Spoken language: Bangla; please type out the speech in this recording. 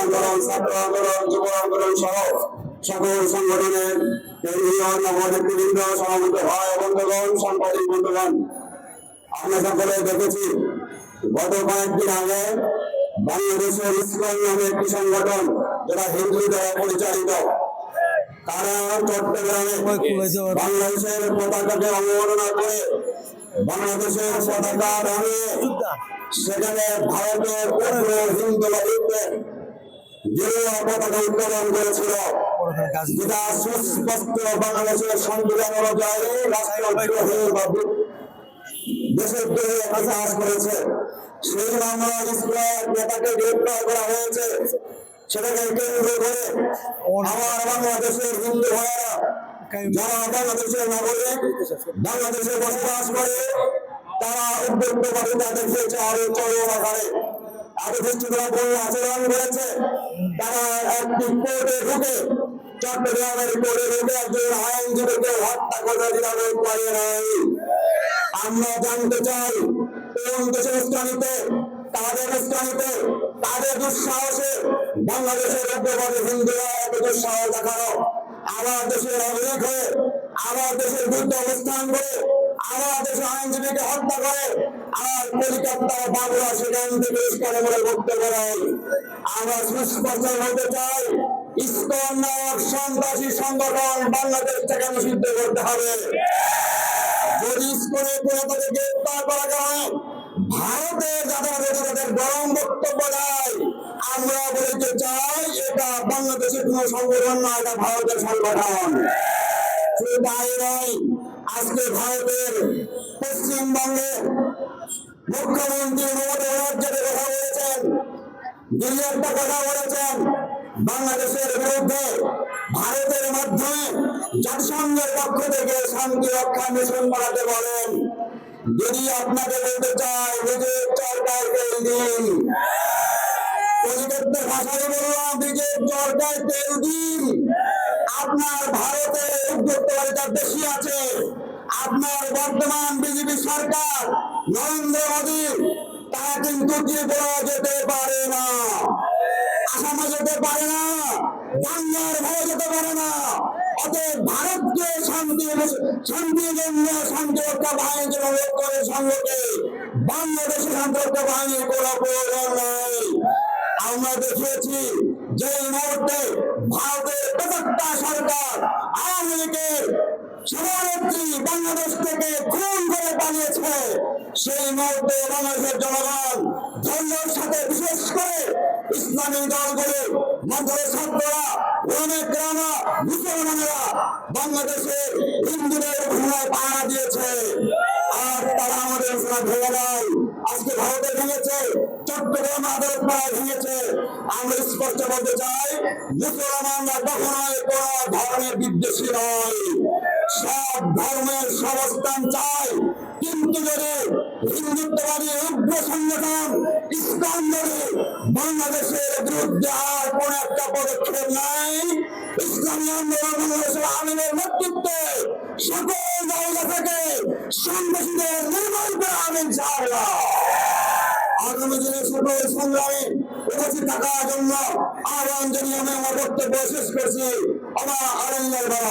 আন্দোলন আন্দোলন সহ সকল সংগঠনের বন্ধুগণ আমরা দেখেছি, গত কয়েকদিন আগে বাংলাদেশের ইসলাম নামে একটি সংগঠন, যেটা হিন্দু দ্বারা পরিচালিত তারা চট্টগ্রামে বাংলাদেশের পতাকাকে অবমাননা করে বাংলাদেশের পতাকা রঙে সেখানে ভারতের হিন্দুবাদীদের গেরুয়া পতাকা উত্তোলন করেছিল। যেটা সুস্পষ্ট বাংলাদেশের সংবিধান অনুযায়ী রাষ্ট্রদ্রোহী বা দেশের দেহে এহসাস করেছে। সেই মামলা ইসলাম নেতাকে গ্রেপ্তার করা হয়েছে। সেটাকে কেন্দ্র করে আমার বাংলাদেশের হিন্দু ভাইয়েরা যারা বাংলাদেশের নাগরিক বাংলাদেশে বসবাস করে তারা উদ্যোক্তবাদিতা দেখিয়েছে আরও চরম আকারে। আচরণ করেছে। তারা একটি কোর্টে ঢুকে চট্টগ্রামের কোর্টে ঢুকে একজন আইনজীবীকে হত্যা করে পারে নাই। আমরা জানতে চাই কোন দেশের স্থানিতে তাদের স্থানিতে তাদের দুঃসাহসে বাংলাদেশের উগ্রবাদী হিন্দুরা এত দুঃসাহস দেখানো আমার দেশের নাগরিক হয়ে আমার দেশের বিরুদ্ধে অবস্থান করে আমার দেশের আইনজীবীকে হত্যা করে, আর কলিকাতা বাবুরা সেখান থেকে ইস্কানে বলে বক্তব্য দেয় আমরা সুস্পষ্ট হতে চাই, ইস্কন নামক সন্ত্রাসী সংগঠন বাংলাদেশ থেকে নিষিদ্ধ করতে হবে। যদি স্কুলে করে তাদের গ্রেপ্তার করা যায় ভারতের যারা রয়েছে তাদের গরম বক্তব্য দেয় আমরা বলতে চাই এটা বাংলাদেশের কোন সংগঠন না এটা ভারতের সংগঠন। শুধু তাই নয়, আজকে ভারতের পশ্চিমবঙ্গে মুখ্যমন্ত্রী মমতা ব্যানার্জি কথা বলেছেন, দিল্লি একটা কথা বলেছেন, বাংলাদেশের বিরুদ্ধে ভারতের মাধ্যমে জাতিসংঘের পক্ষ থেকে শান্তি রক্ষা মিশন করাতে বলেন। যদি আপনাকে বলতে চাই নিজের সরকারকে দিন। কলিকাতার ভাষায় বললাম নিজের সরকার তেল দিন আপনার ভারতের উদ্যোক্তা বেশি আছে। আপনার বর্তমান বিজেপি সরকার নরেন্দ্র মোদী, তারা কিন্তু ত্রিপুরা যেতে পারে না। আসামে যেতে পারে না, বাংলার ভয় যেতে পারে না। অতএব ভারতকে শান্তি শান্তির জন্য শান্তি রক্ষা বাহিনীকে অনুরোধ করে সঙ্গকে বাংলাদেশের শান্তি রক্ষা বাহিনীর কোনো প্রয়োজন নেই। আমরা দেখিয়েছি যে মুহূর্তে ভারতের প্রত্যেকটা সরকার আওয়ামী লীগের সভানেত্রী বাংলাদেশ থেকে খুন করে পালিয়েছে। সেই মুহূর্তে বাংলাদেশের জনগণ ধর্মের সাথে বিশেষ করে ইসলামী দলগুলো মাধ্যমে ছাত্ররা, অনেক গ্রামা, মুসলমানেরা বাংলাদেশের হিন্দুদের ভূমিকায় পাহারা দিয়েছে আর তারা আমাদের সঙ্গে ভেঙে দেয় আজকে ভারতে ভেঙেছে চট্টগ্রাম আদালত পাড়ায় ভেঙেছে আমরা স্পষ্ট বলতে চাই মুসলমানরা কখনোই কোন ধর্মের বিদ্বেষী নয় সব ধর্মের সবস্থান চাই। কিন্তু যদি হিন্দুত্ববাদী, উগ্র সংগঠন ইসলাম ধরে বাংলাদেশের বিরুদ্ধে আর কোন একটা পদক্ষেপ নাই ইসলামী আন্দোলন আমিনের নেতৃত্বে সকল জায়গা থেকে সন্ত্রাসীদের নির্মূল করা হবে ইনশাআল্লাহ। দিনে সকল সংগ্রামে উপস্থিত থাকার জন্য আহ্বান জানিয়ে আমি আমার বক্তব্য শেষ করছি আমার আনন্দের বাবা